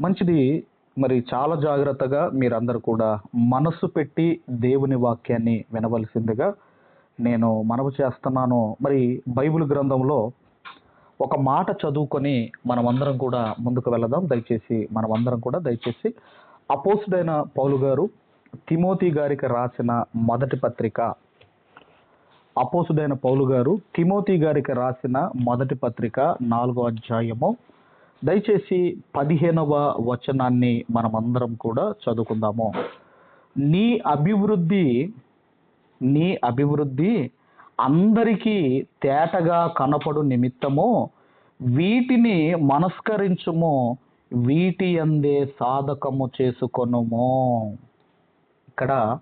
మంచిది. మరి చాలా జాగ్రత్తగా మీరందరూ కూడా మనసు పెట్టి దేవుని వాక్యాన్ని వినవలసిందిగా నేను మనవి చేస్తున్నాను. మరి బైబిల్ గ్రంథంలో ఒక మాట చదువుకొని మనమందరం కూడా ముందుకు వెళదాం. దయచేసి మనమందరం కూడా దయచేసి అపోసుడైన పౌలు గారు తిమోతి గారికి రాసిన మొదటి పత్రిక. అపోసుడైన పౌలు గారు తిమోతి గారికి రాసిన మొదటి పత్రిక నాలుగో అధ్యాయము దయచేసి పదిహేనవ వచనాన్ని మనమందరం కూడా చదువుకుందాము. నీ అభివృద్ధి నీ అభివృద్ధి అందరికీ తేటగా కనపడు నిమిత్తము వీటిని మనస్కరించుము వీటి అందే సాధకము చేసుకొనుము. ఇక్కడ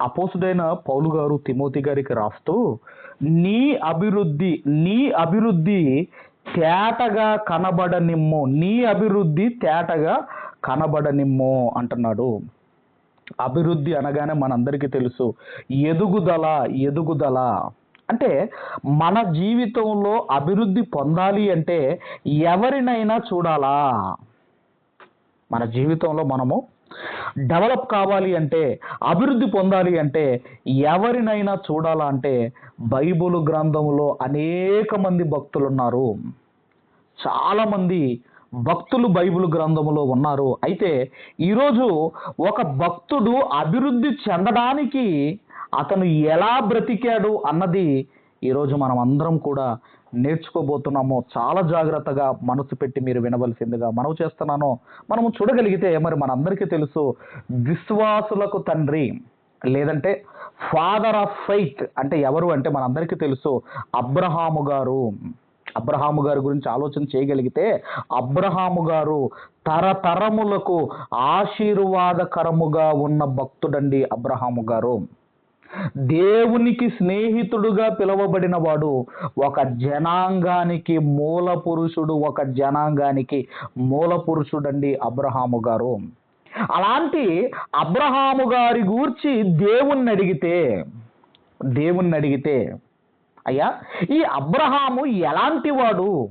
అపోసుడైన పౌలు గారు తిమోతి గారికి రాస్తూ నీ అభివృద్ధి నీ అభివృద్ధి తేటగా కనబడనిమ్ము. నీ అభివృద్ధి తేటగా కనబడనిమ్ము అంటున్నాడు. అభివృద్ధి అనగానే మనందరికీ తెలుసు. ఎదుగుదల ఎదుగుదల. అంటే మన జీవితంలో అభివృద్ధి పొందాలి అంటే ఎవరినైనా చూడాలా? మన జీవితంలో మనము డెవలప్ కావాలి అంటే అభివృద్ధి పొందాలి అంటే ఎవరినైనా చూడాలా అంటే బైబుల్ గ్రంథంలో అనేక మంది భక్తులు ఉన్నారు చాలామంది భక్తులు బైబిల్ గ్రంథంలో ఉన్నారు. అయితే ఈరోజు ఒక భక్తుడు అభివృద్ధి చెందడానికి అతను ఎలా బ్రతికాడు అన్నది ఈరోజు మనం అందరం కూడా నేర్చుకోబోతున్నాము చాలా జాగ్రత్తగా మనసు పెట్టి మీరు వినవలసిందిగా మనవి చేస్తున్నాను. మనము చూడగలిగితే మరి మనందరికీ తెలుసు విశ్వాసులకు తండ్రి లేదంటే ఫాదర్ ఆఫ్ ఫైత్ అంటే ఎవరు అంటే మనందరికీ తెలుసు అబ్రహాము గారు. అబ్రహాము గారి గురించి ఆలోచన చేయగలిగితే అబ్రహాము గారు తరతరములకు ఆశీర్వాదకరముగా ఉన్న భక్తుడండి అబ్రహాము గారు. దేవునికి స్నేహితుడుగా పిలువబడిన వాడు ఒక జనాంగానికి మూల పురుషుడు ఒక జనాంగానికి మూల పురుషుడండి అబ్రహాము గారు. అలాంటి అబ్రహాము గారి గూర్చి దేవుణ్ణి అడిగితే దేవుణ్ణి అడిగితే అయ్యా ఈ అబ్రహాము ఎలాంటి వాడు?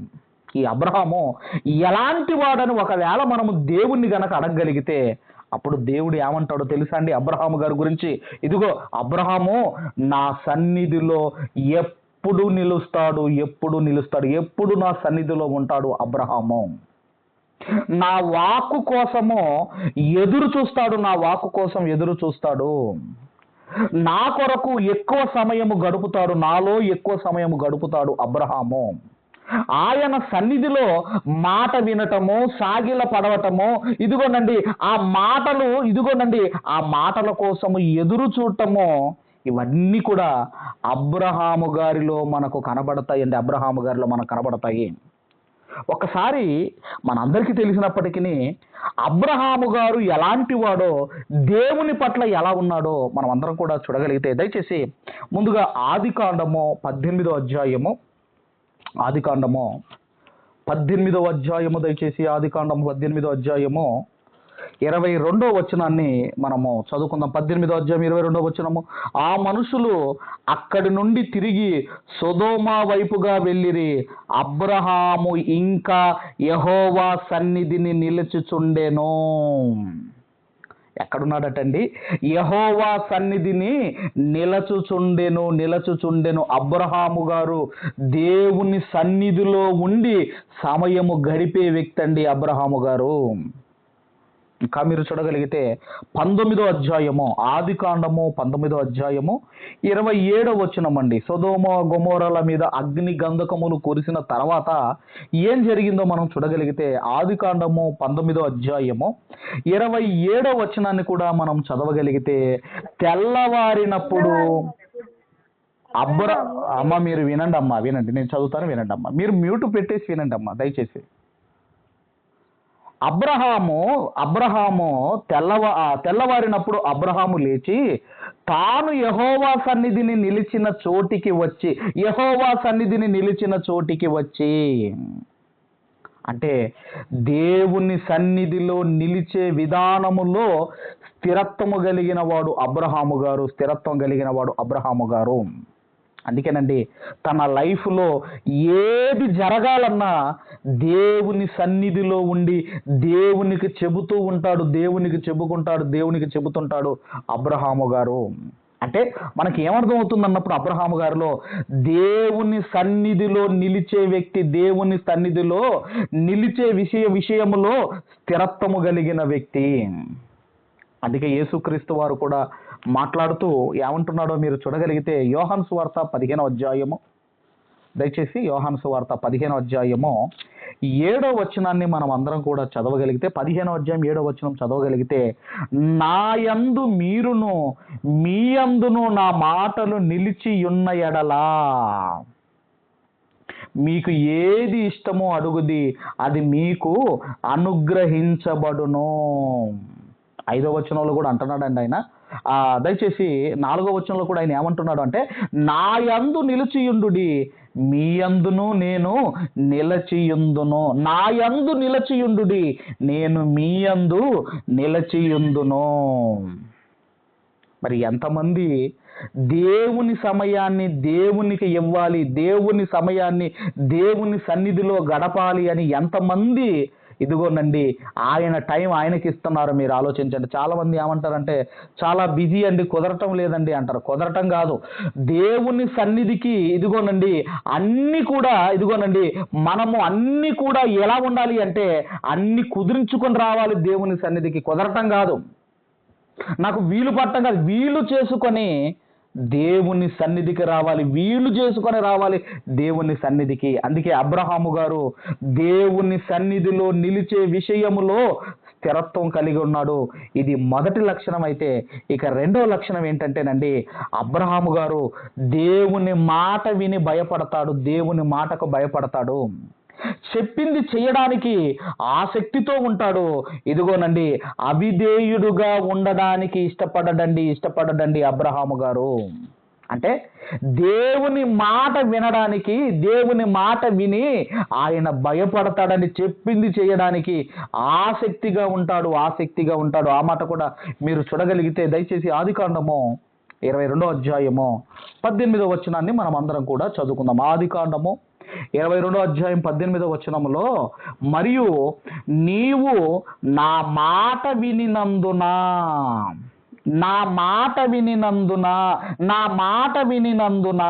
ఈ అబ్రహాము ఎలాంటి వాడని ఒకవేళ మనము దేవుణ్ణి గనక అడగగలిగితే అప్పుడు దేవుడు ఏమంటాడో తెలుసా అండి? అబ్రహాము గారి గురించి. ఇదిగో అబ్రహాము నా సన్నిధిలో ఎప్పుడు నిలుస్తాడు ఎప్పుడు నిలుస్తాడు ఎప్పుడు నా సన్నిధిలో ఉంటాడు అబ్రహాము. నా వాక్కు కోసము ఎదురు చూస్తాడు నా వాక్కు కోసం ఎదురు చూస్తాడు. నా కొరకు ఎక్కువ సమయము గడుపుతాడు నాలో ఎక్కువ సమయము గడుపుతాడు అబ్రహాము. ఆయన సన్నిధిలో మాట వినటము సాగిల పడవటము ఇదిగోనండి ఆ మాటలు ఇదిగోనండి ఆ మాటల కోసము ఎదురు చూడటము ఇవన్నీ కూడా అబ్రహాము గారిలో మనకు కనబడతాయి అండి. అబ్రహాము గారిలో మనకు కనబడతాయి. ఒకసారి మనందరికీ తెలిసినప్పటికీ అబ్రహాము గారు ఎలాంటి వాడో దేవుని పట్ల ఎలా ఉన్నాడో మనం అందరం కూడా చూడగలిగితే దయచేసి ముందుగా ఆది కాండము పద్దెనిమిదో అధ్యాయము ఆదికాండము పద్దెనిమిదో అధ్యాయము దయచేసి ఆదికాండము పద్దెనిమిదో అధ్యాయము ఇరవై రెండో వచనాన్ని మనము చదువుకుందాం. పద్దెనిమిదో అధ్యాయం ఇరవై రెండో వచనము. ఆ మనుషులు అక్కడి నుండి తిరిగి సొదోమా వైపుగా వెళ్ళిరి. అబ్రహాము ఇంకా యహోవా సన్నిధిని నిలుచుచుండెను. ఎక్కడున్నాడటండి? యహోవా సన్నిధిని నిలచుచుండెను నిలచుచుండెను. అబ్రహాము గారు దేవుని సన్నిధిలో ఉండి సమయము గడిపే వ్యక్తి అండి అబ్రహాము గారు. ఇంకా మీరు చూడగలిగితే పంతొమ్మిదో అధ్యాయము ఆది కాండము పంతొమ్మిదో అధ్యాయము ఇరవై ఏడో వచనమండి సొదోమ గొమోరల మీద అగ్ని గంధకములు కురిసిన తర్వాత ఏం జరిగిందో మనం చూడగలిగితే ఆది కాండము పంతొమ్మిదో అధ్యాయము ఇరవై ఏడో వచనాన్ని కూడా మనం చదవగలిగితే తెల్లవారినప్పుడు అబ్బర అమ్మ మీరు వినండి అమ్మా వినండి. నేను చదువుతాను వినండి అమ్మా మీరు మ్యూట్ పెట్టేసి వినండి అమ్మా దయచేసి. అబ్రహాము అబ్రహాము తెల్లవ తెల్లవారినప్పుడు అబ్రహాము లేచి తాను యహోవా సన్నిధిని నిలిచిన చోటికి వచ్చి యహోవా సన్నిధిని నిలిచిన చోటికి వచ్చి. అంటే దేవుని సన్నిధిలో నిలిచే విధానములో స్థిరత్వము కలిగిన వాడు అబ్రహాము గారు స్థిరత్వం కలిగిన వాడు అబ్రహాము గారు. అందుకేనండి తన లైఫ్లో ఏది జరగాలన్నా దేవుని సన్నిధిలో ఉండి దేవునికి చెబుతూ ఉంటాడు దేవునికి చెబుకుంటాడు దేవునికి చెబుతుంటాడు అబ్రహాము గారు. అంటే మనకి ఏమర్థం అవుతుంది అన్నప్పుడు అబ్రహాము గారిలో దేవుని సన్నిధిలో నిలిచే వ్యక్తి దేవుని సన్నిధిలో నిలిచే విషయ విషయంలో స్థిరత్వము కలిగిన వ్యక్తి. అందుకే యేసుక్రీస్తు వారు కూడా మాట్లాడుతూ ఏమంటున్నాడో మీరు చూడగలిగితే యోహాన్ సువార్త పదిహేను అధ్యాయము. దయచేసి యోహాన్ సువార్త పదిహేను అధ్యాయము. ఏడో వచనాన్ని మనం అందరం కూడా చదవగలిగితే పదిహేనో అధ్యాయం ఏడో వచనం చదవగలిగితే నాయందు మీరును మీ అందును నా మాటలు నిలిచి ఉన్న ఎడలా. మీకు ఏది ఇష్టమో అడుగుది అది మీకు అనుగ్రహించబడును. ఐదో వచనంలో కూడా అంటున్నాడండి ఆయన. దయచేసి నాలుగో వచనంలో కూడా ఆయన ఏమంటున్నాడు అంటే నా యందు నిలిచియుండుడి మీ అందును నేను నిలచియుందును. నా యందు నిలచియుండుడి నేను మీ యందు నిలచియుందును. మరి ఎంతమంది దేవుని సమయాన్ని దేవునికి ఇవ్వాలి దేవుని సమయాన్ని దేవుని సన్నిధిలో గడపాలి అని ఎంతమంది ఇదిగోనండి ఆయన టైం ఆయనకి ఇస్తున్నారు మీరు ఆలోచించండి. చాలా మంది ఏమంటారంటే చాలా బిజీ అండి కుదరటం లేదండి అంటారు. కుదరటం కాదు. దేవుని సన్నిధికి ఇదిగోనండి అన్ని కూడా ఇదిగోనండి మనము అన్ని కూడా ఎలా ఉండాలి అంటే అన్ని కుదిరించుకొని రావాలి దేవుని సన్నిధికి. కుదరటం కాదు. నాకు వీలు పట్టం కాదు. వీలు చేసుకొని దేవుని సన్నిధికి రావాలి వీలు చేసుకొని రావాలి దేవుని సన్నిధికి. అందుకే అబ్రహాము గారు దేవుని సన్నిధిలో నిలిచే విషయములో స్థిరత్వం కలిగి ఉన్నాడు. ఇది మొదటి లక్షణం అయితే ఇక రెండో లక్షణం ఏంటంటేనండి అబ్రహాము గారు దేవుని మాట విని భయపడతాడు దేవుని మాటకు భయపడతాడు. చెప్పింది చేయడానికి ఆసక్తితో ఉంటాడు. ఇదిగోనండి అవిధేయుడుగా ఉండడానికి ఇష్టపడడండి ఇష్టపడడండి అబ్రహాము గారు. అంటే దేవుని మాట వినడానికి దేవుని మాట విని ఆయన భయపడతాడని చెప్పింది చేయడానికి ఆసక్తిగా ఉంటాడు ఆసక్తిగా ఉంటాడు. ఆ మాట కూడా మీరు చూడగలిగితే దయచేసి ఆదికాండము ఇరవై రెండో అధ్యాయము పద్దెనిమిదో వచనాన్ని మనం అందరం కూడా చదువుకుందాం. ఆదికాండము ఇరవై రెండో అధ్యాయం పద్దెనిమిదో వచనంలో మరియు నీవు నా మాట వినినందున నా మాట వినినందున నా మాట వినినందున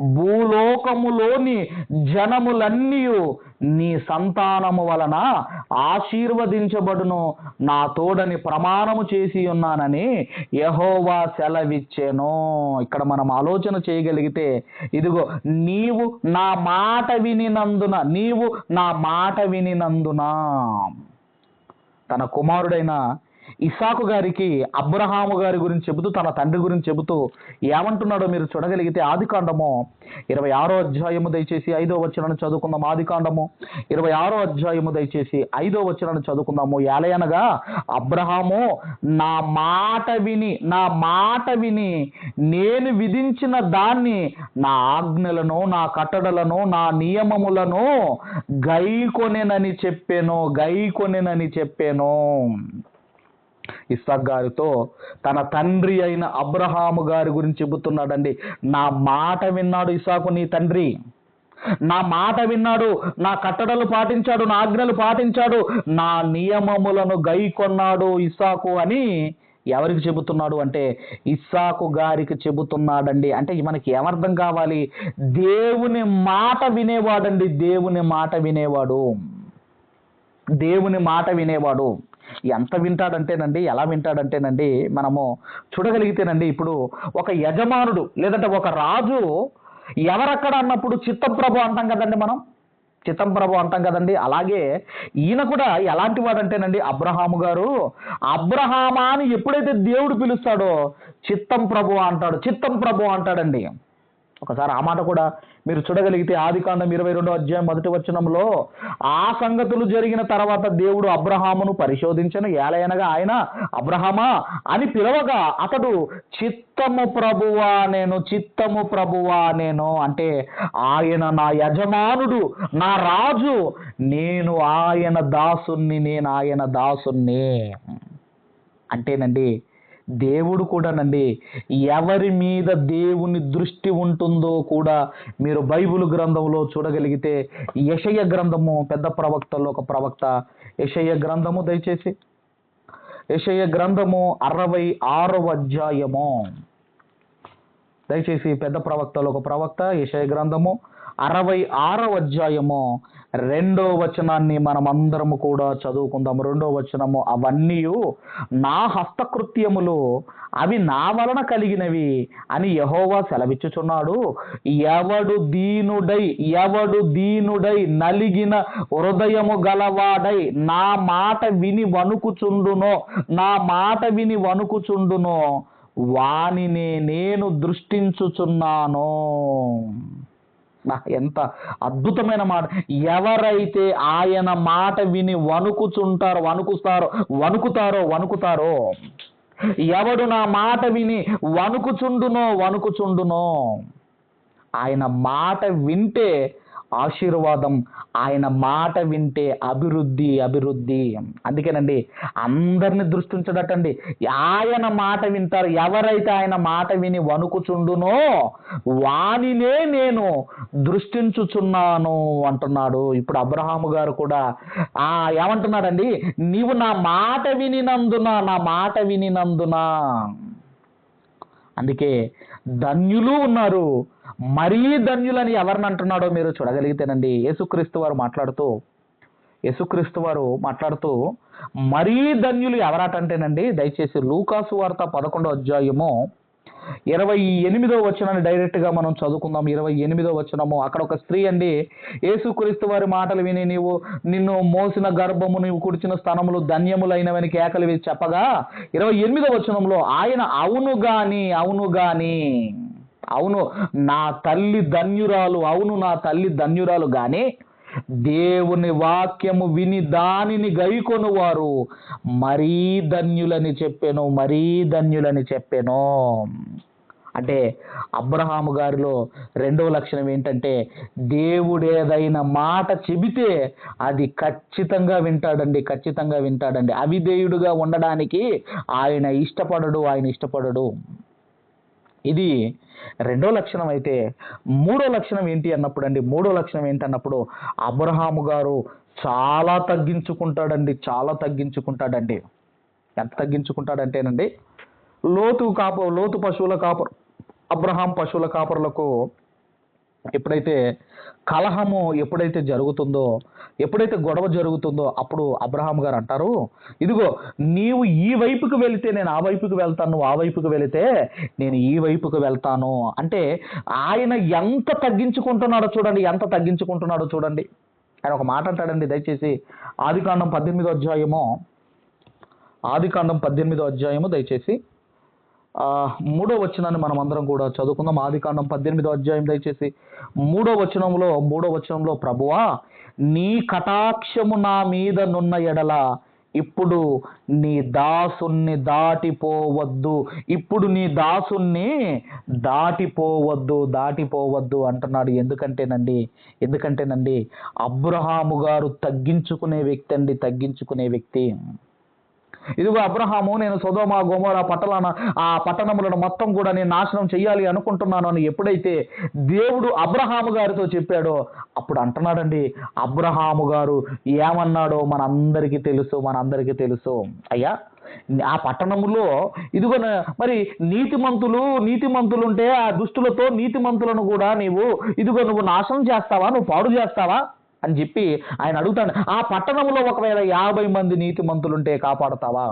భూలోకములోని జనములన్నీ నీ సంతానము వలన ఆశీర్వదించబడును. నా తోడని ప్రమాణము చేసి ఉన్నానని యహోవా సెలవిచ్చెను. ఇక్కడ మనం ఆలోచన చేయగలిగితే ఇదిగో నీవు నా మాట వినినందున నీవు నా మాట వినినందున తన కుమారుడైన ఇసాకు గారికి అబ్రహాము గారి గురించి చెబుతూ తన తండ్రి గురించి చెబుతూ ఏమంటున్నాడో మీరు చూడగలిగితే ఆదికాండము ఇరవై ఆరో అధ్యాయము దయచేసి ఐదో వచనాన్ని చదువుకుందాం. ఆదికాండము ఇరవై ఆరో అధ్యాయము దయచేసి ఐదో వచనాన్ని చదువుకుందాము. ఏలయనగా అబ్రహాము నా మాట విని నా మాట విని నేను విధించిన దాన్ని నా ఆజ్ఞలను నా కట్టడలను నా నియమములను గైకొనెనని చెప్పాను గైకొనెనని చెప్పాను. ఇస్సాక్ గారితో తన తండ్రి అయిన అబ్రహాము గారి గురించి చెబుతున్నాడండి. నా మాట విన్నాడు ఇసాకు నీ తండ్రి. నా మాట విన్నాడు. నా కట్టడలు పాటించాడు. నా ఆజ్ఞలు పాటించాడు. నా నియమములను గైకొన్నాడు ఇసాకు అని ఎవరికి చెబుతున్నాడు? అంటే ఇస్సాకు గారికి చెబుతున్నాడండి. అంటే మనకి ఏమర్థం కావాలి? దేవుని మాట వినేవాడండి. దేవుని మాట వినేవాడు. దేవుని మాట వినేవాడు. ఎంత వింటాడంటేనండి ఎలా వింటాడంటేనండి మనము చూడగలిగితేనండి ఇప్పుడు ఒక యజమానుడు లేదంటే ఒక రాజు ఎవరక్కడ అన్నప్పుడు చిత్తప్రభు అంటాం కదండి మనం? చిత్తం ప్రభు అంటాం కదండి. అలాగే ఈయన కూడా ఎలాంటి వాడంటేనండి అబ్రహాము గారు అబ్రహామా అని ఎప్పుడైతే దేవుడు పిలుస్తాడో చిత్తం ప్రభు అంటాడు చిత్తం ప్రభు అంటాడండి. ఒకసారి ఆ మాట కూడా మీరు చూడగలిగితే ఆది కాండం ఇరవై రెండో అధ్యాయం మొదటి వచనంలో ఆ సంగతులు జరిగిన తర్వాత దేవుడు అబ్రహామును పరిశోధించను ఏలయనగా ఆయన అబ్రహమా అని పిలవగా అతడు చిత్తము ప్రభువా నేను చిత్తము ప్రభువా నేను అంటే ఆయన నా యజమానుడు నా రాజు నేను ఆయన దాసుణ్ణి నేను ఆయన దాసుణ్ణి అంటేనండి దేవుడు కూడానండి ఎవరి మీద దేవుని దృష్టి ఉంటుందో కూడా మీరు బైబిల్ గ్రంథంలో చూడగలిగితే యషయ గ్రంథము పెద్ద ప్రవక్తల్లో ఒక ప్రవక్త. యషయ గ్రంథము దయచేసి. యషయ గ్రంథము అరవై ఆరవ అధ్యాయము. దయచేసి పెద్ద ప్రవక్తలో ఒక ప్రవక్త యషయ గ్రంథము అరవై ఆరవ అధ్యాయము. రెండో వచనాన్ని మనం అందరము కూడా చదువుకుందాం రెండో వచనము అవన్నీ నా హస్తకృత్యములు అవి నా వలన కలిగినవి అని యహోవా సెలవిచ్చుచున్నాడు. ఎవడు దీనుడై ఎవడు దీనుడై నలిగిన హృదయము గలవాడై నా మాట విని వణుకుచుండునో నా మాట విని వణుకుచుండునో వానినే నేను దృష్టించుచున్నాను. ఎంత అద్భుతమైన మాట. ఎవరైతే ఆయన మాట విని వణుకుచుంటారో వణుకుస్తారో వణుకుతారో వణుకుతారో ఎవడు నా మాట విని వణుకుచుండునో వణుకుచుండునో ఆయన మాట వింటే ఆశీర్వాదం ఆయన మాట వింటే అభివృద్ధి అభివృద్ధి. అందుకేనండి అందరిని దృష్టించడటండి ఆయన మాట వింటారు. ఎవరైతే ఆయన మాట విని వణుకుచుండునో వానినే నేను దృష్టించుచున్నాను అంటున్నాడు. ఇప్పుడు అబ్రహాము గారు కూడా ఆ ఏమంటున్నాడండి నీవు నా మాట వినినందున నా మాట వినినందున. అందుకే ధన్యులు ఉన్నారు. మరీ ధన్యులని ఎవరిని అంటున్నాడో మీరు చూడగలిగితేనండి. యేసుక్రీస్తు వారు మాట్లాడుతూ యేసుక్రీస్తు వారు మాట్లాడుతూ మరీ ధన్యులు ఎవరాటంటేనండి దయచేసి లూకాసు వార్త పదకొండో అధ్యాయము ఇరవై ఎనిమిదో వచనాన్ని డైరెక్ట్గా మనం చదువుకుందాం. ఇరవై ఎనిమిదో వచనము. అక్కడ ఒక స్త్రీ అండి యేసుక్రీస్తు వారి మాటలు విని నీవు నిన్ను మోసిన గర్భము నీవు కుడిచిన స్థనములు ధన్యములైనవని కేకలు వేసి చెప్పగా ఇరవై ఎనిమిదో వచనంలో ఆయన అవును గాని అవును గాని అవును నా తల్లి ధన్యురాలు అవును నా తల్లి ధన్యురాలు కానీ దేవుని వాక్యము విని దానిని గైకొను వారు మరీ ధన్యులని చెప్పాను మరీ ధన్యులని చెప్పాను. అంటే అబ్రహాము గారిలో రెండవ లక్షణం ఏంటంటే దేవుడు ఏదైనా మాట చెబితే అది ఖచ్చితంగా వింటాడండి ఖచ్చితంగా వింటాడండి. అవిధేయుడుగా ఉండడానికి ఆయన ఇష్టపడడు ఆయన ఇష్టపడడు. ఇది రెండో లక్షణం అయితే మూడో లక్షణం ఏంటి అన్నప్పుడు అండి మూడో లక్షణం ఏంటి అన్నప్పుడు అబ్రహాము గారు చాలా తగ్గించుకుంటాడండి చాలా తగ్గించుకుంటాడండి. ఎంత తగ్గించుకుంటాడంటేనండి లోతు కాప లోతు పశువుల కాపర్ అబ్రహాం పశువుల కాపరులకు ఎప్పుడైతే కలహము ఎప్పుడైతే జరుగుతుందో ఎప్పుడైతే గొడవ జరుగుతుందో అప్పుడు అబ్రహాం గారు అంటారు ఇదిగో నీవు ఈ వైపుకు వెళితే నేను ఆ వైపుకు వెళ్తాను నువ్వు ఆ వైపుకు వెళితే నేను ఈ వైపుకు వెళ్తాను. అంటే ఆయన ఎంత తగ్గించుకుంటున్నాడో చూడండి ఎంత తగ్గించుకుంటున్నాడో చూడండి. ఆయన ఒక మాట అంటాడండి దయచేసి ఆదికాండం పద్దెనిమిదో అధ్యాయము ఆదికాండం పద్దెనిమిదో అధ్యాయము దయచేసి మూడో వచనాన్ని మనం అందరం కూడా చదువుకుందాం. ఆదికాండం పద్దెనిమిదో అధ్యాయం దయచేసి మూడో వచనంలో మూడో వచనంలో ప్రభువా నీ కటాక్షము నా మీద నున్న ఎడల ఇప్పుడు నీ దాసుని దాటిపోవద్దు. ఇప్పుడు నీ దాసుని దాటిపోవద్దు దాటిపోవద్దు అంటున్నాడు. ఎందుకంటేనండి ఎందుకంటేనండి అబ్రహాము గారు తగ్గించుకునే వ్యక్తి అండి తగ్గించుకునే వ్యక్తి. ఇదిగో అబ్రహాము నేను సొదోమ గోమోర పట్టణ ఆ పట్టణములను మొత్తం కూడా నేను నాశనం చేయాలి అనుకుంటున్నాను అని ఎప్పుడైతే దేవుడు అబ్రహాము గారితో చెప్పాడో అప్పుడు అంటున్నాడండి అబ్రహాము గారు ఏమన్నాడో మనందరికీ తెలుసు మనందరికీ తెలుసు. అయ్యా ఆ పట్టణములో ఇదిగో నా- మరి నీతిమంతులు నీతిమంతులుంటే ఆ దుష్టులతో నీతిమంతులను కూడా నీవు ఇదిగో నువ్వు నాశనం చేస్తావా నువ్వు పాడు చేస్తావా? అని చెప్పి ఆయన అడుగుతాడు ఆ పట్టణంలో ఒకవేళ యాభై మంది నీతిమంతులుంటే కాపాడతావా?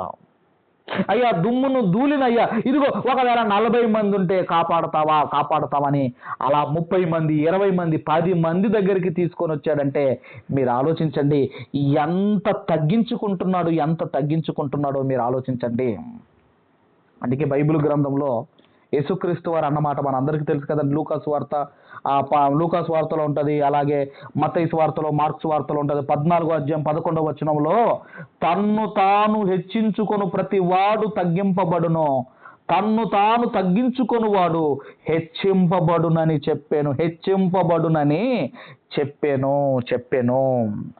అయ్యా దుమ్మును దూలినయ్యా ఇదిగో ఒకవేళ నలభై మంది ఉంటే కాపాడతావా కాపాడతావని. అలా ముప్పై మంది ఇరవై మంది పది మంది దగ్గరికి తీసుకొని వచ్చాడంటే మీరు ఆలోచించండి ఎంత తగ్గించుకుంటున్నాడు ఎంత తగ్గించుకుంటున్నాడో మీరు ఆలోచించండి. అందుకే బైబిల్ గ్రంథంలో యేసుక్రీస్తు వారు అన్నమాట మన అందరికీ తెలుసు కదండి. లూకాస్ వార్త లూకాస్ వార్తలో ఉంటుంది అలాగే మతైస్ వార్తలో మార్క్స్ వార్తలో ఉంటుంది. పద్నాలుగో అధ్యాయం పదకొండవ వచనంలో తన్ను తాను హెచ్చించుకొను ప్రతి వాడు తగ్గింపబడును. తన్ను తాను తగ్గించుకొని వాడు హెచ్చింపబడునని చెప్పాను. హెచ్చింపబడునని చెప్పాను చెప్పాను.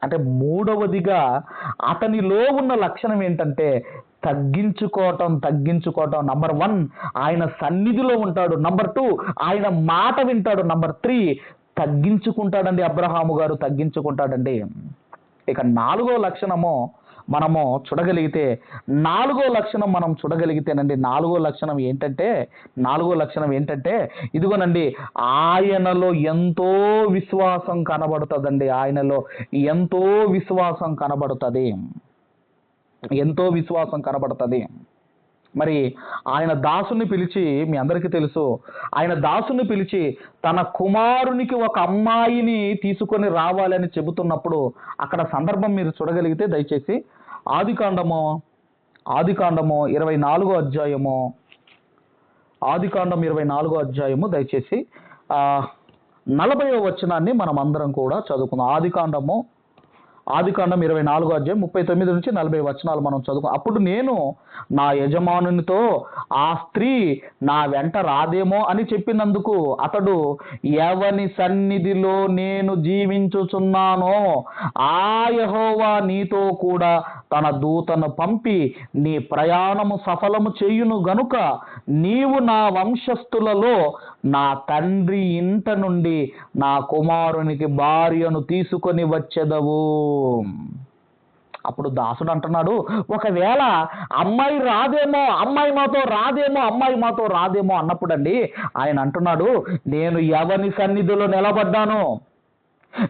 అంటే మూడవదిగా అతనిలో ఉన్న లక్షణం ఏంటంటే తగ్గించుకోవటం తగ్గించుకోవటం. నంబర్ వన్ ఆయన సన్నిధిలో ఉంటాడు. నంబర్ టూ ఆయన మాట వింటాడు. నంబర్ త్రీ తగ్గించుకుంటాడండి అబ్రహాము గారు తగ్గించుకుంటాడండి. ఇక నాలుగో లక్షణము మనము చూడగలిగితే నాలుగో లక్షణం మనం చూడగలిగితేనండి నాలుగో లక్షణం ఏంటంటే నాలుగో లక్షణం ఏంటంటే ఇదిగోనండి ఆయనలో ఎంతో విశ్వాసం కనబడుతుందండి. ఆయనలో ఎంతో విశ్వాసం కనబడుతుంది. ఎంతో విశ్వాసం కనబడుతుంది. మరి ఆయన దాసుని పిలిచి మీ అందరికీ తెలుసు ఆయన దాసుని పిలిచి తన కుమారునికి ఒక అమ్మాయిని తీసుకొని రావాలని చెబుతున్నప్పుడు అక్కడ సందర్భం మీరు చూడగలిగితే దయచేసి ఆదికాండము ఆదికాండము ఇరవై నాలుగో అధ్యాయము ఆదికాండం ఇరవై నాలుగో అధ్యాయము దయచేసి నలభైవ వచనాన్ని మనం అందరం కూడా చదువుకుందాం. ఆదికాండము ఆదికాండం ఇరవై నాలుగో అధ్యాయం ముప్పై తొమ్మిది నుంచి నలభై వచనాలు మనం చదువుకో అప్పుడు నేను నా యజమానునితో ఆ స్త్రీ నా వెంట రాదేమో అని చెప్పినందుకు అతడు ఎవని సన్నిధిలో నేను జీవించుచున్నానో ఆ యహోవా నీతో కూడా తన దూతను పంపి నీ ప్రయాణము సఫలము చేయును గనుక నీవు నా వంశస్థులలో నా తండ్రి ఇంట నుండి నా కుమారునికి భార్యను తీసుకొని వచ్చెదవు. అప్పుడు దాసుడు అంటున్నాడు ఒకవేళ అమ్మాయి రాదేమో అమ్మాయి మాతో రాదేమో అమ్మాయి మాతో రాదేమో అన్నప్పుడండి ఆయన అంటున్నాడు నేను ఎవని సన్నిధిలో నిలబడ్డాను?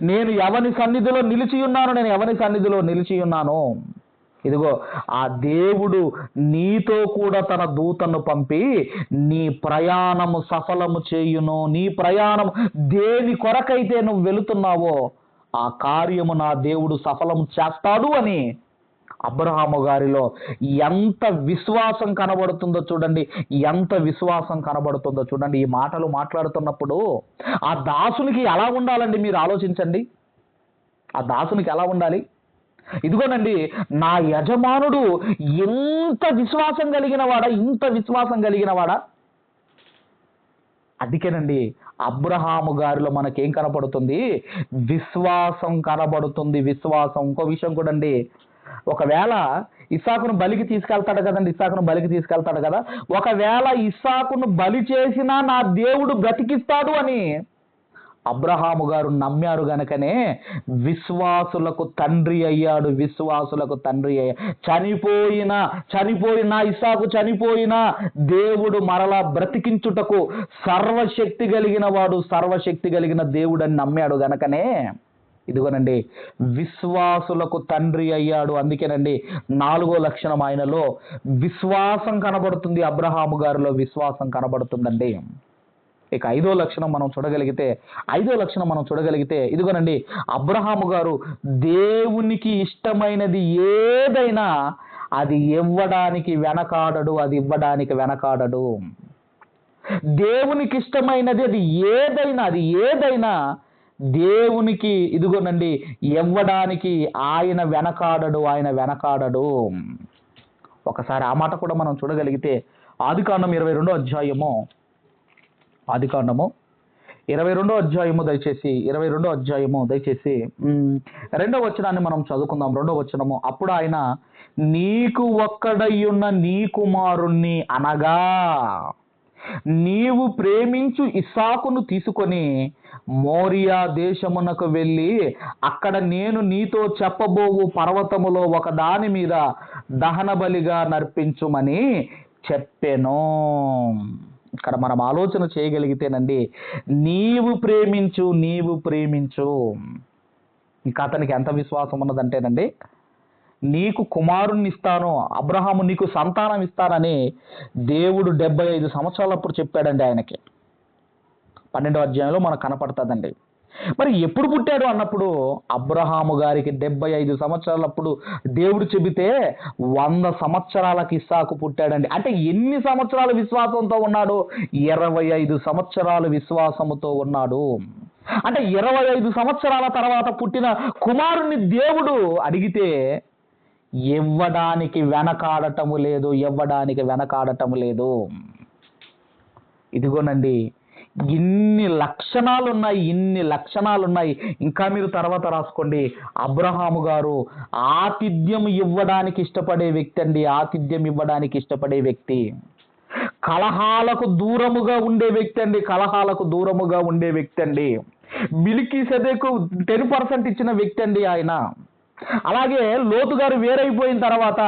నేను ఎవని సన్నిధిలో నిలిచి ఉన్నాను? నేను ఎవని సన్నిధిలో నిలిచి ఉన్నాను? ఇదిగో ఆ దేవుడు నీతో కూడా తన దూతను పంపి నీ ప్రయాణము సఫలము చేయును నీ ప్రయాణం దేని కొరకైతే నువ్వు వెళుతున్నావో ఆ కార్యము నా దేవుడు సఫలం చేస్తాడు అని అబ్రహాము గారిలో ఎంత విశ్వాసం కనబడుతుందో చూడండి ఎంత విశ్వాసం కనబడుతుందో చూడండి ఈ మాటలు మాట్లాడుతున్నప్పుడు ఆ దాసునికి ఎలా ఉండాలండి మీరు ఆలోచించండి? ఆ దాసునికి ఎలా ఉండాలి? ఇదిగోనండి నా యజమానుడు ఎంత విశ్వాసం కలిగిన వాడా? ఇంత విశ్వాసం కలిగిన వాడా? అందుకేనండి అబ్రహాము గారిలో మనకేం కనపడుతుంది? విశ్వాసం కనబడుతుంది విశ్వాసం. ఇంకో విషయం కూడా అండి ఒకవేళ ఇస్సాకును బలికి తీసుకెళ్తాడు కదండి ఇస్సాకును బలికి తీసుకెళ్తాడు కదా? ఒకవేళ ఇస్సాకును బలి చేసినా నా దేవుడు బ్రతికిస్తాడు అని అబ్రహాము గారు నమ్మారు గనకనే విశ్వాసులకు తండ్రి అయ్యాడు విశ్వాసులకు తండ్రి అయ్యా. చనిపోయిన చనిపోయిన ఇసాకు చనిపోయిన దేవుడు మరలా బ్రతికించుటకు సర్వశక్తి కలిగిన వాడు సర్వశక్తి కలిగిన దేవుడని నమ్మాడు గనకనే. ఇదిగోనండి విశ్వాసులకు తండ్రి అయ్యాడు. అందుకేనండి నాలుగో లక్షణం ఆయనలో విశ్వాసం కనబడుతుంది అబ్రహాము గారిలో విశ్వాసం కనబడుతుందండి. ఇక ఐదో లక్షణం మనం చూడగలిగితే ఐదో లక్షణం మనం చూడగలిగితే ఇదిగోనండి అబ్రహాము గారు దేవునికి ఇష్టమైనది ఏదైనా అది ఇవ్వడానికి వెనకాడడు అది ఇవ్వడానికి వెనకాడడు. దేవునికి ఇష్టమైనది అది ఏదైనా అది ఏదైనా దేవునికి ఇదిగోనండి ఇవ్వడానికి ఆయన వెనకాడడు ఆయన వెనకాడడు. ఒకసారి ఆ మాట కూడా మనం చూడగలిగితే ఆదికాండం ఇరవై రెండో అధ్యాయము ఆదికాండము ఇరవై రెండో అధ్యాయము దయచేసి ఇరవై రెండో అధ్యాయము దయచేసి రెండో వచనాన్ని మనం చదువుకుందాం. రెండో వచనము అప్పుడు ఆయన నీకు ఒక్కడయ్యున్న నీ కుమారుణ్ణి అనగా నీవు ప్రేమించు ఇస్సాకును తీసుకొని మోరియా దేశమునకు వెళ్ళి అక్కడ నేను నీతో చెప్పబోవు పర్వతములో ఒక దాని మీద దహన బలిగా నర్పించుమని చెప్పెను. ఇక్కడ మనం ఆలోచన చేయగలిగితేనండి నీవు ప్రేమించు నీవు ప్రేమించు. ఇంకా అతనికి ఎంత విశ్వాసం ఉన్నదంటేనండి నీకు కుమారుణ్ణి ఇస్తాను అబ్రహాము నీకు సంతానం ఇస్తానని దేవుడు డెబ్బై ఐదు సంవత్సరాలప్పుడు చెప్పాడండి ఆయనకి. పన్నెండో అధ్యాయంలో మనకు కనపడుతుందండి. మరి ఎప్పుడు పుట్టాడు అన్నప్పుడు? అబ్రహాము గారికి డెబ్బై ఐదు సంవత్సరాలప్పుడు దేవుడు చెబితే వంద సంవత్సరాలకి ఇస్సాకు పుట్టాడండి. అంటే ఎన్ని సంవత్సరాల విశ్వాసంతో ఉన్నాడు? ఇరవై ఐదు సంవత్సరాలు విశ్వాసముతో ఉన్నాడు. అంటే ఇరవై ఐదు సంవత్సరాల తర్వాత పుట్టిన కుమారుణ్ణి దేవుడు అడిగితే ఇవ్వడానికి వెనకాడటము లేదు ఇవ్వడానికి వెనకాడటము లేదు. ఇదిగోనండి ఇన్ని లక్షణాలు ఉన్నాయి ఇన్ని లక్షణాలు ఉన్నాయి ఇంకా మీరు తర్వాత రాసుకోండి. అబ్రహాము గారు ఆతిథ్యం ఇవ్వడానికి ఇష్టపడే వ్యక్తి అండి. ఆతిథ్యం ఇవ్వడానికి ఇష్టపడే వ్యక్తి. కలహాలకు దూరముగా ఉండే వ్యక్తి అండి. కలహాలకు దూరముగా ఉండే వ్యక్తి అండి. బిలికి సెదకు టెన్ పర్సెంట్ ఇచ్చిన వ్యక్తి అండి ఆయన. అలాగే లోతు గారు వేరైపోయిన తర్వాత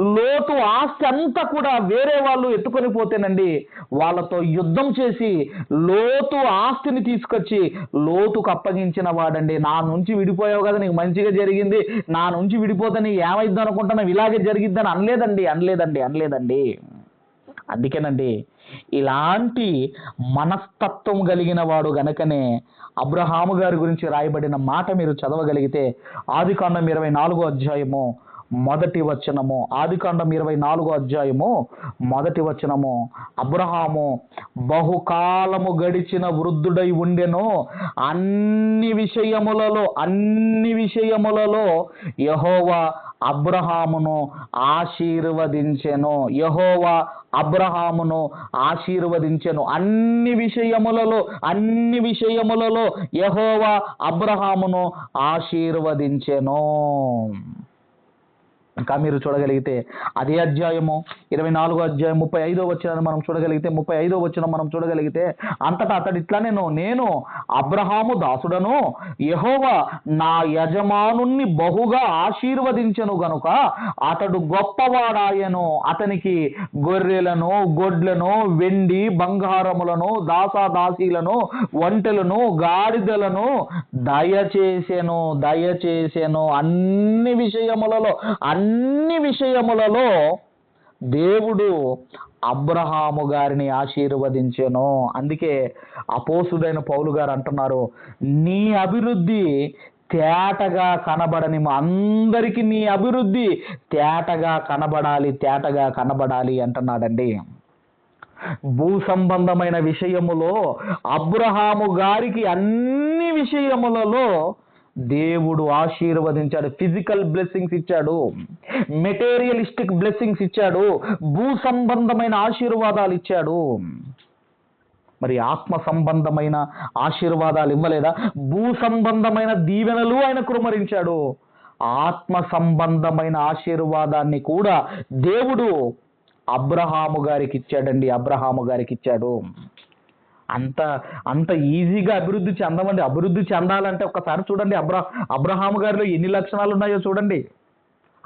లోతు ఆస్తి అంతా కూడా వేరే వాళ్ళు ఎత్తుకొని పోతేనండి వాళ్ళతో యుద్ధం చేసి లోతు ఆస్తిని తీసుకొచ్చి లోతుకు అప్పగించిన వాడండి. నా నుంచి విడిపోయావు కదా నీకు మంచిగా జరిగింది. నా నుంచి విడిపోతే నీ ఏమైద్ది అనుకుంటున్నావు? ఇలాగే జరిగిద్దని అనలేదండి అనలేదండి అనలేదండి. అందుకేనండి ఇలాంటి మనస్తత్వం కలిగిన వాడు గనకనే అబ్రహాము గారి గురించి రాయబడిన మాట మీరు చదవగలిగితే ఆదికాండం ఇరవై నాలుగో అధ్యాయము మొదటి వచనము. ఆదికాండం ఇరవై నాలుగో అధ్యాయము. మొదటి వచనము. అబ్రహాము బహుకాలము గడిచిన వృద్ధుడై ఉండెను. అన్ని విషయములలో అన్ని విషయములలో యహోవా అబ్రహామును ఆశీర్వదించెను. యహోవా అబ్రహామును ఆశీర్వదించెను. అన్ని విషయములలో అన్ని విషయములలో యహోవా అబ్రహామును ఆశీర్వదించెను. ఇంకా మీరు చూడగలిగితే అదే అధ్యాయము ఇరవై నాలుగో అధ్యాయం ముప్పై ఐదో వచ్చిన మనం చూడగలిగితే ముప్పై ఐదో వచ్చిన మనం చూడగలిగితే అంతటా అతడు ఇట్లా నేను నేను అబ్రహాము దాసుడను యహోవ నా యజమానుణ్ణి బహుగా ఆశీర్వదించను గనుక అతడు గొప్పవాడాయను. అతనికి గొర్రెలను గొడ్లను వెండి బంగారములను దాసాదాసీలను ఒంటెలను గాడిదలను దయచేసెను దయచేసెను. అన్ని విషయములలో అన్ని అన్ని విషయములలో దేవుడు అబ్రహాము గారిని ఆశీర్వదించెను. అందుకే అపోసుడైన పౌలు గారు అంటున్నారు నీ అభివృద్ధి తేటగా కనబడని మా అందరికీ నీ అభివృద్ధి తేటగా కనబడాలి తేటగా కనబడాలి అంటున్నాడండి. భూ సంబంధమైన విషయములో అబ్రహాము గారికి అన్ని విషయములలో దేవుడు ఆశీర్వదించాడు ఫిజికల్ బ్లెస్సింగ్స్ ఇచ్చాడు మెటీరియలిస్టిక్ బ్లెస్సింగ్స్ ఇచ్చాడు భూ సంబంధమైన ఆశీర్వాదాలు ఇచ్చాడు. మరి ఆత్మ సంబంధమైన ఆశీర్వాదాలు ఇవ్వలేదా? భూ సంబంధమైన దీవెనలు ఆయన కురుమరించాడు ఆత్మ సంబంధమైన ఆశీర్వాదాన్ని కూడా దేవుడు అబ్రహాము గారికి ఇచ్చాడండి అబ్రహాము గారికి ఇచ్చాడు. అంత అంత ఈజీగా అభివృద్ధి చెందమండి. అభివృద్ధి చెందాలంటే ఒకసారి చూడండి అబ్రా అబ్రహాము గారిలో ఎన్ని లక్షణాలు ఉన్నాయో చూడండి.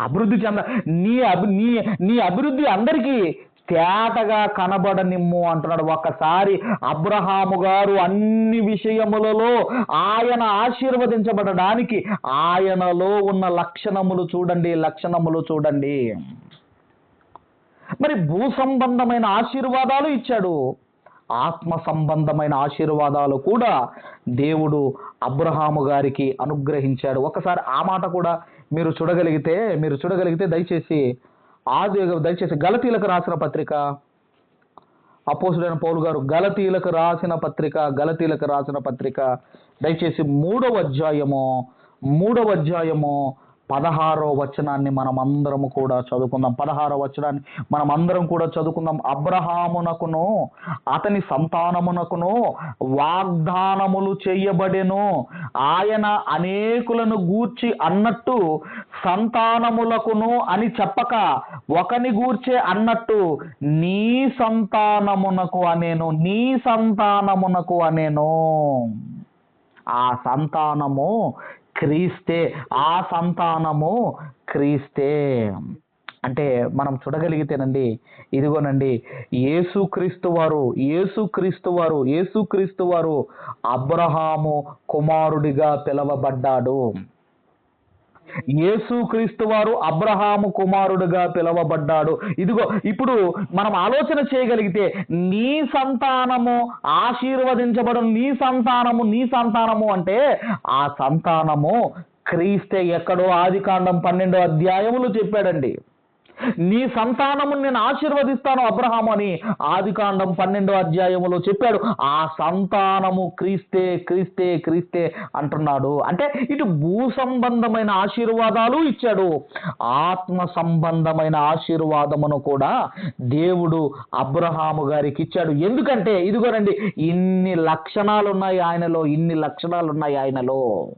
అభివృద్ధి చెంద నీ అభి నీ నీ అభివృద్ధి అందరికీ తేటగా కనబడనిమ్ము అంటున్నాడు. ఒక్కసారి అబ్రహాము గారు అన్ని విషయములలో ఆయన ఆశీర్వదించబడడానికి ఆయనలో ఉన్న లక్షణములు చూడండి లక్షణములు చూడండి. మరి భూ సంబంధమైన ఆశీర్వాదాలు ఇచ్చాడు. ఆత్మ సంబంధమైన ఆశీర్వాదాలు కూడా దేవుడు అబ్రహాము గారికి అనుగ్రహించాడు. ఒకసారి ఆ మాట కూడా మీరు చూడగలిగితే మీరు చూడగలిగితే దయచేసి ఆది దయచేసి గలతీలకు రాసిన పత్రిక. అపోసుడైన పౌలు గారు గలతీలకు రాసిన పత్రిక గలతీలకు రాసిన పత్రిక. దయచేసి మూడవ అధ్యాయము మూడవ అధ్యాయము పదహారో వచనాన్ని మనం అందరము కూడా చదువుకుందాం. పదహారో వచనాన్ని మనం అందరం కూడా చదువుకుందాం. అబ్రహామునకును అతని సంతానమునకును వాగ్దానములు చేయబడెను. ఆయన అనేకులను గూర్చి అన్నట్టు సంతానములకును అని చెప్పక ఒకని గూర్చే అన్నట్టు నీ సంతానమునకు అనేను నీ సంతానమునకు అనేను. ఆ సంతానము క్రీస్తే ఆ సంతానము క్రీస్తే. అంటే మనం చూడగలిగితేనండి ఇదిగోనండి యేసుక్రీస్తు వారు యేసుక్రీస్తు వారు యేసుక్రీస్తు వారు అబ్రహాము కుమారుడిగా పిలవబడ్డాడు. యేసుక్రీస్తు వారు అబ్రహాము కుమారుడుగా పిలవబడ్డాడు. ఇదిగో ఇప్పుడు మనం ఆలోచన చేయగలిగితే నీ సంతానము ఆశీర్వదించబడు నీ సంతానము నీ సంతానము అంటే ఆ సంతానము క్రీస్తే ఎక్కడో ఆదికాండం పన్నెండో అధ్యాయములు చెప్పాడండి. నీ సంతానము నేను ఆశీర్వదిస్తాను అబ్రహాం అని ఆది కాండం పన్నెండో అధ్యాయములో చెప్పాడు. ఆ సంతానము క్రీస్తే క్రీస్తే క్రీస్తే అంటున్నాడు. అంటే ఇటు భూ సంబంధమైన ఆశీర్వాదాలు ఇచ్చాడు. ఆత్మ సంబంధమైన ఆశీర్వాదమును కూడా దేవుడు అబ్రహాము గారికి ఇచ్చాడు. ఎందుకంటే ఇదిగోనండి ఇన్ని లక్షణాలు ఉన్నాయి ఆయనలో ఇన్ని లక్షణాలు ఉన్నాయి ఆయనలో.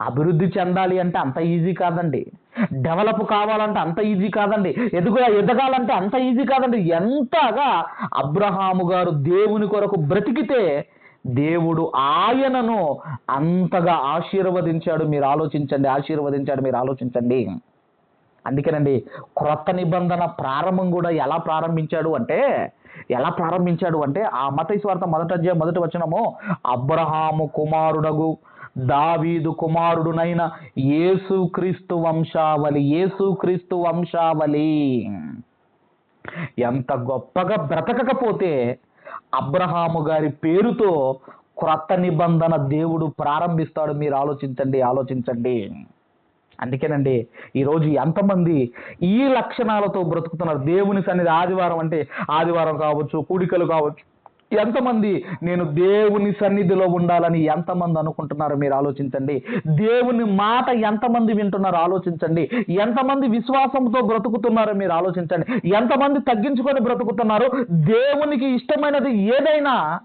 అభివృద్ధి చెందాలి అంటే అంత ఈజీ కాదండి. డెవలప్ కావాలంటే అంత ఈజీ కాదండి. ఎదుగు ఎదగాలంటే అంత ఈజీ కాదండి. ఎంతగా అబ్రహాము గారు దేవుని కొరకు బ్రతికితే దేవుడు ఆయనను అంతగా ఆశీర్వదించాడు. మీరు ఆలోచించండి ఆశీర్వదించాడు మీరు ఆలోచించండి. అందుకేనండి క్రొత్త నిబంధన ప్రారంభం కూడా ఎలా ప్రారంభించాడు అంటే ఎలా ప్రారంభించాడు అంటే ఆ మత స్వార్థ మొదట మొదటి వచ్చినము అబ్రహాము కుమారుడగు దావీదు కుమారుడునైన యేసుక్రీస్తు వంశావళి యేసుక్రీస్తు వంశావళి. ఎంత గొప్పగా బ్రతకకపోతే అబ్రహాము గారి పేరుతో క్రొత్త నిబంధన దేవుడు ప్రారంభిస్తాడు. మీరు ఆలోచించండి ఆలోచించండి. అందుకేనండి ఈరోజు ఎంతమంది ఈ లక్షణాలతో బ్రతుకుతున్నారు. దేవుని సన్నిధి ఆదివారం అంటే ఆదివారం కావచ్చు కూడికలు కావచ్చు ఎంతమంది నేను దేవుని సన్నిధిలో ఉండాలని ఎంతమంది అనుకుంటున్నారో మీరు ఆలోచించండి. దేవుని మాట ఎంతమంది వింటున్నారో ఆలోచించండి. ఎంతమంది విశ్వాసంతో బ్రతుకుతున్నారో మీరు ఆలోచించండి. ఎంతమంది తగ్గించుకొని బ్రతుకుతున్నారో దేవునికి ఇష్టమైనది ఏదైనా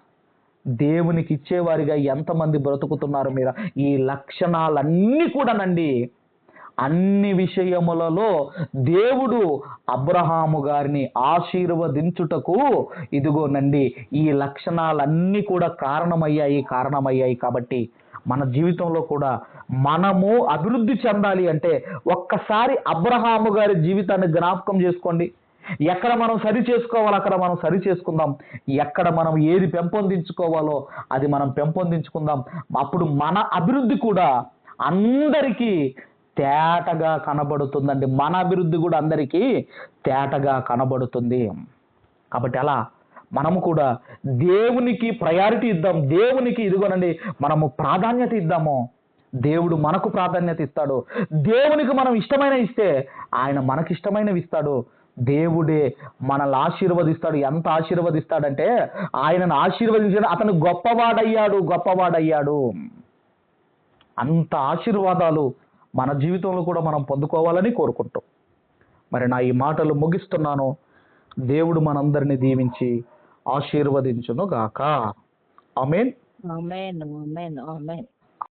దేవునికి ఇచ్చేవారిగా ఎంతమంది బ్రతుకుతున్నారు మీరు? ఈ లక్షణాలన్నీ కూడానండి అన్ని విషయములలో దేవుడు అబ్రహాము గారిని ఆశీర్వదించుటకు ఇదిగోనండి ఈ లక్షణాలన్నీ కూడా కారణమయ్యాయి కారణమయ్యాయి కాబట్టి మన జీవితంలో కూడా మనము అభివృద్ధి చెందాలి అంటే ఒక్కసారి అబ్రహాము గారి జీవితాన్ని జ్ఞాపకం చేసుకోండి. ఎక్కడ మనం సరి చేసుకోవాలో అక్కడ మనం సరి చేసుకుందాం. ఎక్కడ మనం ఏది పెంపొందించుకోవాలో అది మనం పెంపొందించుకుందాం. అప్పుడు మన అభివృద్ధి కూడా అందరికీ తేటగా కనబడుతుందండి. మన అభివృద్ధి కూడా అందరికీ తేటగా కనబడుతుంది. కాబట్టి అలా మనము కూడా దేవునికి ప్రయారిటీ ఇద్దాం. దేవునికి ఇదిగోనండి మనము ప్రాధాన్యత ఇద్దాము. దేవుడు మనకు ప్రాధాన్యత ఇస్తాడు. దేవునికి మనం ఇష్టమైన ఇస్తే ఆయన మనకి ఇష్టమైనవి ఇస్తాడు. దేవుడే మనల్ని ఆశీర్వదిస్తాడు. ఎంత ఆశీర్వదిస్తాడంటే ఆయనను ఆశీర్వదించాడు అతను గొప్పవాడయ్యాడు గొప్పవాడయ్యాడు. అంత ఆశీర్వాదాలు మన జీవితంలో కూడా మనం పొందుకోవాలని కోరుకుంటాం. మరి నా ఈ మాటలు ముగిస్తున్నాను. దేవుడు మనందరినీ దీవించి ఆశీర్వదించును గాక అమేన్